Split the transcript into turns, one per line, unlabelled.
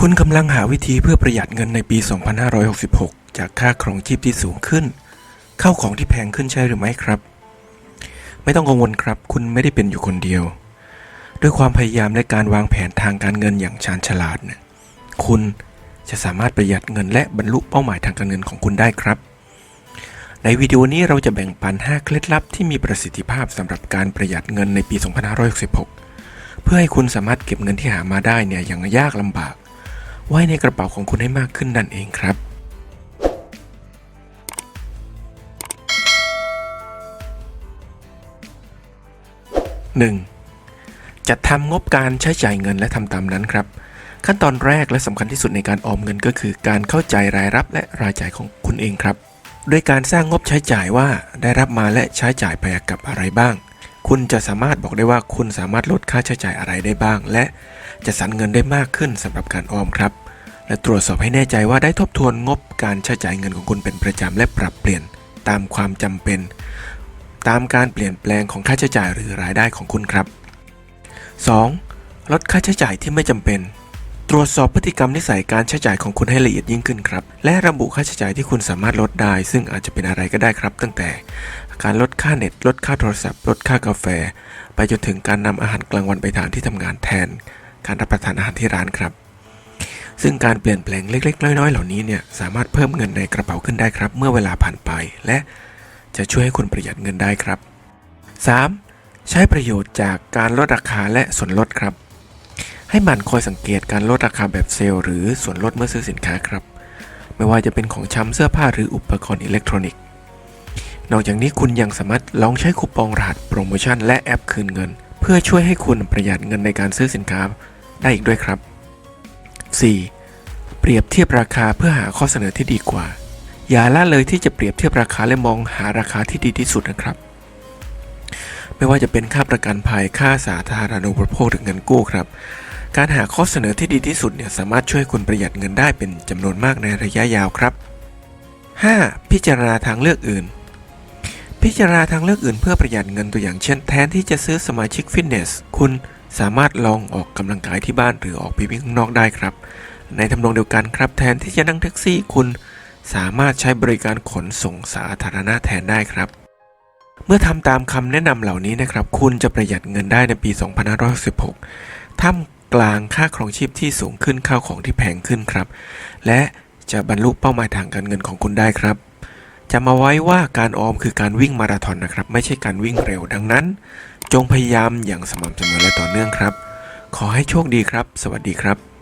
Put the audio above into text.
คุณกำลังหาวิธีเพื่อประหยัดเงินในปี 2566 จากค่าครองชีพที่สูงขึ้น เข้าของที่แพงขึ้นใช่หรือไม่ครับ ไม่ต้องกังวลครับ คุณไม่ได้เป็นอยู่คนเดียว ด้วยความพยายามและการวางแผนทางการเงินอย่างชาญฉลาดเนี่ยคุณจะสามารถประหยัดเงินและบรรลุเป้าหมายทางการเงินของคุณได้ครับ ในวิดีโอนี้เราจะแบ่งปัน 5 เคล็ดลับที่มีประสิทธิภาพสำหรับการประหยัดเงินในปี 2566 เพื่อให้คุณสามารถเก็บเงินที่หามาได้เนี่ยอย่างยากลำบาก ไว้ในกระเป๋าของคุณให้มากขึ้นนั่นเองครับ 1. จัดทำงบการใช้จ่ายเงินและทำตามนั้นครับ ขั้นตอนแรกและสำคัญที่สุดในการออมเงินก็คือ การเข้าใจรายรับและรายจ่ายของคุณเองครับด้วยการสร้างงบใช้จ่ายว่าได้รับมาและใช้จ่ายไปกับอะไรบ้าง คุณจะสามารถบอกได้ว่าคุณสามารถลดค่าใช้จ่ายอะไรได้บ้าง และจะสรรเงินได้มากขึ้นสำหรับการออมครับ และตรวจสอบให้แน่ใจว่าได้ทบทวนงบการใช้จ่ายเงินของคุณเป็นประจำและปรับเปลี่ยนตามความจำเป็น ตามการเปลี่ยนแปลงของค่าใช้จ่ายหรือรายได้ของคุณครับ 2. ลดค่าใช้จ่ายที่ไม่จำเป็น ตรวจสอบพฤติกรรมนิสัยการใช้จ่ายของคุณให้ละเอียดยิ่งขึ้นครับ และระบุค่าใช้จ่ายที่คุณสามารถลดได้ ซึ่งอาจจะเป็นอะไรก็ได้ครับ ตั้งแต่การลดค่าเน็ต ลดค่าโทรศัพท์ ลดค่ากาแฟ ไปจนถึงการนำอาหารกลางวันไปทานที่ทำงานแทน การรับประทานอาหารที่ร้านครับ ซึ่งการเปลี่ยนแปลงเล็ก ๆ น้อยๆ เหล่านี้เนี่ยสามารถเพิ่มเงินในกระเป๋าขึ้นได้ครับ เมื่อเวลาผ่านไป และจะช่วยให้คุณประหยัดเงินได้ครับ 3. ใช้ประโยชน์จากการลดราคาและส่วนลดครับ ให้หมั่นคอยสังเกตการลดราคาแบบเซลล์หรือส่วนลดเมื่อซื้อสินค้าครับ ไม่ว่าจะเป็นของชำเสื้อผ้าหรืออุปกรณ์อิเล็กทรอนิกส์ นอกจากนี้คุณยังสามารถลองใช้คูปองรหัสโปรโมชั่นและแอปคืนเงิน เพื่อช่วยให้คุณประหยัดเงินในการซื้อสินค้าได้อีกด้วยครับ 4. เปรียบเทียบราคาเพื่อหาข้อเสนอที่ดีกว่า อย่าละเลยที่จะเปรียบเทียบราคาและมองหาราคาที่ดีที่สุดนะครับ ไม่ว่าจะเป็นค่าประกันภัยค่าสาธารณูปโภคหรือเงินกู้ครับ การหาข้อเสนอที่ดีที่สุดเนี่ยสามารถช่วยคุณประหยัดเงินได้เป็นจำนวนมากในระยะยาวครับ 5. พิจารณาทางเลือกอื่น พิจารณาทางเลือกอื่นเพื่อประหยัดเงินตัวอย่างเช่น แทนที่จะซื้อสมาชิกฟิตเนสคุณ สามารถลองออกกำลังกายที่บ้านหรือออกไปวิ่งข้างนอกได้ครับ ในทำนองเดียวกันครับ แทนที่จะนั่งแท็กซี่คุณสามารถใช้บริการขนส่งสาธารณะแทนได้ครับ เมื่อทำตามคำแนะนำเหล่านี้นะครับ คุณจะประหยัดเงินได้ในปี 2516ท่ามกลางค่าครองชีพที่สูงขึ้นข้าวของที่แพงขึ้นครับ และจะบรรลุเป้าหมายทางการเงินของคุณได้ครับจำมาไว้ว่าการออมคือการวิ่งมาราธอนนะครับ ไม่ใช่การวิ่งเร็วดังนั้น จงพยายามอย่างสม่ำเสมอและต่อเนื่องครับ ขอให้โชคดีครับ สวัสดีครับ